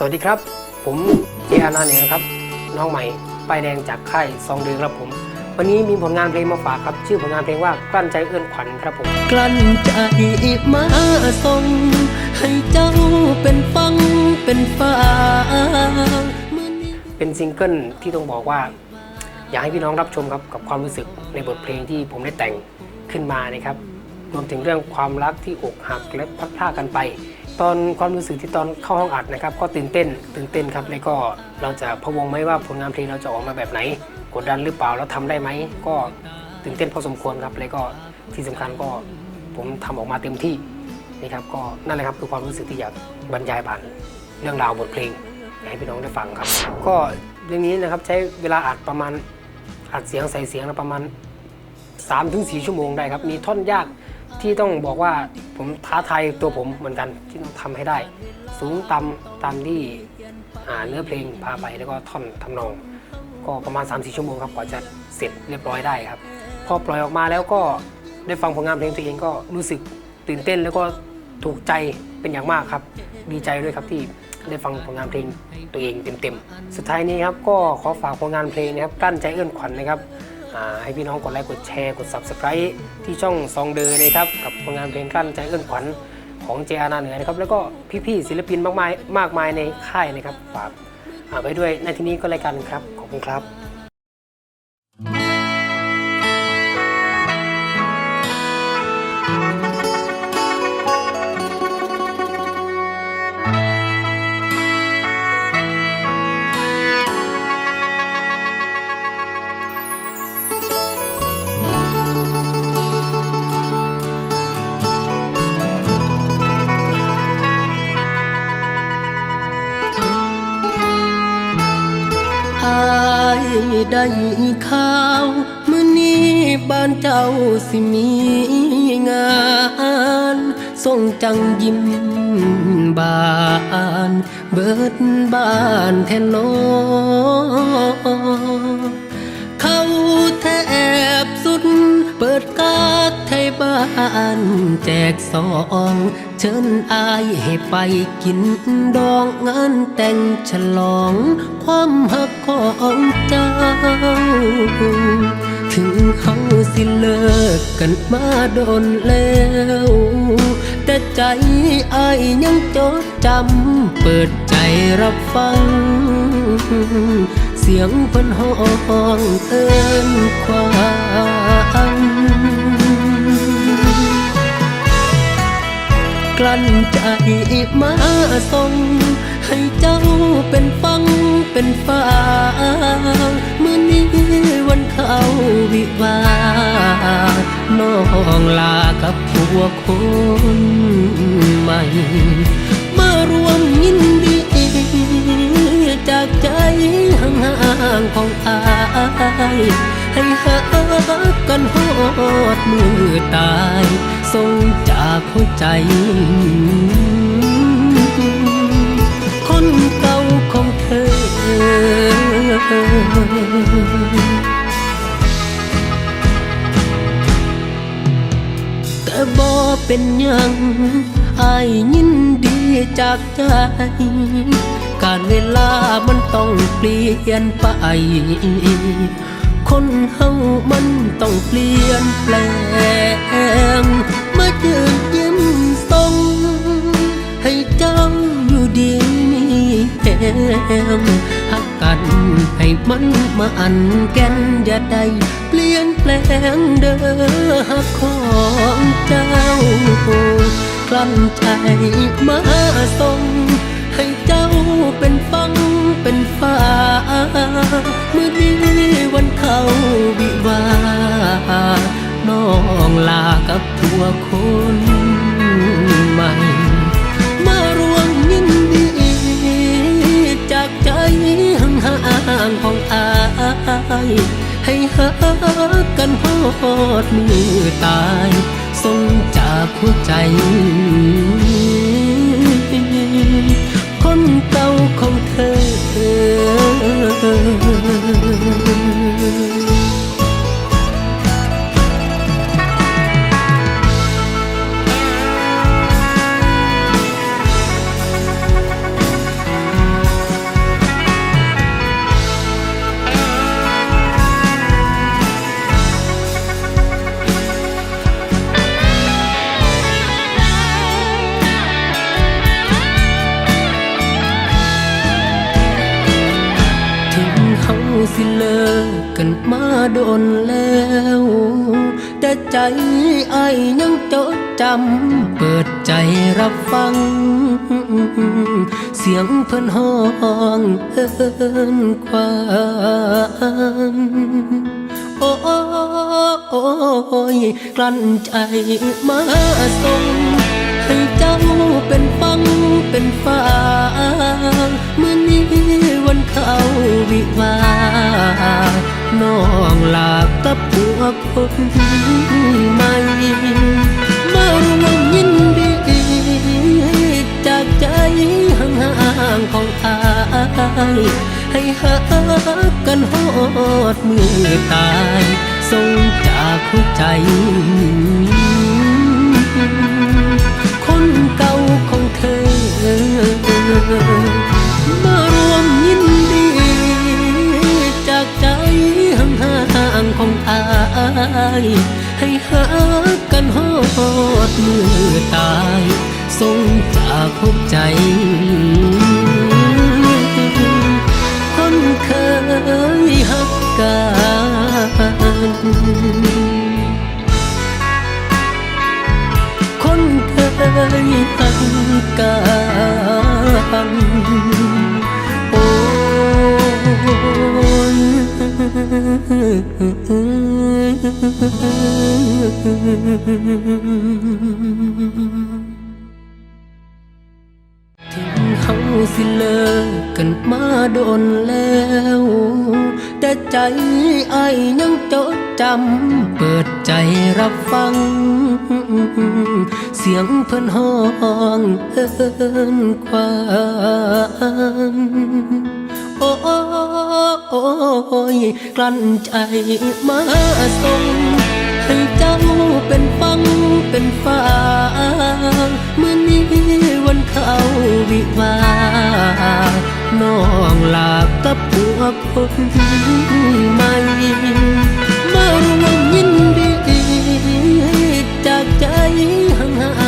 สวัสดีครับ ผมเจอานาเนี่ยนะครับ น้องใหม่ป้ายแดงจากค่ายซองเดือครับผม วันนี้มีผลงานเพลงมาฝากครับ ชื่อผลงานเพลงว่ากลั้นใจเอื้อนขวัญครับผม กลั้นใจมาส่งให้เจ้าเป็นฟังเป็นฟ้ามื้อนี้เป็นซิงเกิลที่ต้องบอกว่า อยากให้พี่น้องรับชมครับกับความรู้สึกในบทเพลงที่ผมได้แต่งขึ้นมานะครับรวมถึงเรื่องความรักที่อกหักและพลัดพรากกันไป ตอนความรู้สึกที่ตอนเข้าห้องอัดนะครับ ก็ตื่นเต้น ตื่นเต้นครับแล้วก็เราจะพะวงไหมว่าผลงานเพลงเราจะออกมาแบบไหน กดดันหรือเปล่าแล้วทำได้ไหมก็ตื่นเต้นพอสมควรครับแล้วก็ที่สำคัญก็ผมทำออกมาเต็มที่นะครับก็นั่นแหละครับคือความรู้สึกที่อยากบรรยายผ่านเรื่องราวบทเพลงให้พี่น้องได้ฟังครับ ก็เรื่องนี้นะครับใช้เวลาอัดประมาณอัดเสียงใส่เสียงประมาณ3-4ถึงชั่วโมงได้ครับมีท่อนยากที่ต้องบอกว่า ผมท้าทายตัวผมเหมือนกันที่ต้องทำให้ได้ สูงต่ำตามที่เนื้อเพลงพาไปแล้วก็ท่อนทำนอง ก็ประมาณ 3-4 ชั่วโมงครับกว่าจะเสร็จเรียบร้อยได้ครับ พอปล่อยออกมาแล้วก็ได้ฟังผลงานเพลงตัวเองก็รู้สึกตื่นเต้นแล้วก็ถูกใจเป็นอย่างมากครับ ดีใจด้วยครับที่ได้ฟังผลงานเพลงตัวเองเต็มๆ สุดท้ายนี้ครับก็ขอฝากผลงานเพลงนะครับกั้นใจเอื้อนขวัญนะครับ ให้พี่น้องกดไลค์กดแชร์กด subscribe ที่ช่องซองเดอนะครับ กับผลงานเพลงกั้นใจเอื้อนขวัญของเจอานาเหนือนะครับ แล้วก็พี่ๆศิลปินมากมายมากมายในค่ายนะครับฝากไว้ด้วยในที่นี้ก็รายการครับ ขอบคุณครับ ได้ข่าวมื้อนี้บ้านเจ้าสิมีงานส่งจังยิ้มบานเบิดบ้านแทนนอเขาแทบสุดเปิดกาด บ้านแจกซองเชิญอายให้ไปกินดองงานแต่งฉลอง ความหักของเจ้า ถึงเขาสิเลิกกันมาโดนแล้ว แต่ใจอายยังจดจำเปิดใจรับฟัง เสียงเพิ่นห้องเอิ้นความ กลั้นใจมาส่งให้เจ้าเป็นฟังเป็นฟ้าเมื่อนี้วันเขาวิวาน้องลากับผัวคนใหม่ มารวมยินดีจากใจห่างๆของอายให้หากันหอดมือตาย ส่งจากหัวใจ คนเก่าของเธอ แต่บ่เป็นยังอายยินดีจากใจ การเวลามันต้องเปลี่ยนไป คนเฮามันต้องเปลี่ยนแปลง ยืนยิ้มส่งให้เจ้าอยู่ดีมีแรงหักกันให้มันมาอันแก่นอย่าได้เปลี่ยนแปลงเด้อหักของเจ้า กลั้นใจมาส่งให้เจ้าเป็นฟังเป็นฟ้าเมื่อนี้วันเขาวิวา น้องลากับทัวคนใหม่ มารวมยินดีจากใจห่างๆของอายให้หากันหอดมือตายส่งจากหัวใจ สิเลิกกันมาโดนแล้ว แต่ใจไอ้ยังจดจำเปิดใจรับฟัง เสียงเพิ่นห้องเอินความโอ้ยกลั้นใจมาส่งให้เจ้า ลากับผัวคนใหม่มาร่วมยินดีจากใจห่างๆของอายให้หากันหอดมือตายส่งจากหัวใจ ให้หากันหอดมือตายส่งจากหัวใจ คนเคยหักกันคนเคยหักกันโอ้ย ถึงเฮาสิเลิกกันมาโดนแล้ว แต่ใจไอ้ยังจดจำ เปิดใจรับฟัง เสียงเพิ่นห้องเอินความโอ้ยกลั้นใจมาส่ง ให้เจ้าเป็นฟังเป็นฟ้าเมื่อนี้วันเขาวิวาน้องลากับผัวคนใหม่มาร่วมยินดีจากใจห่าง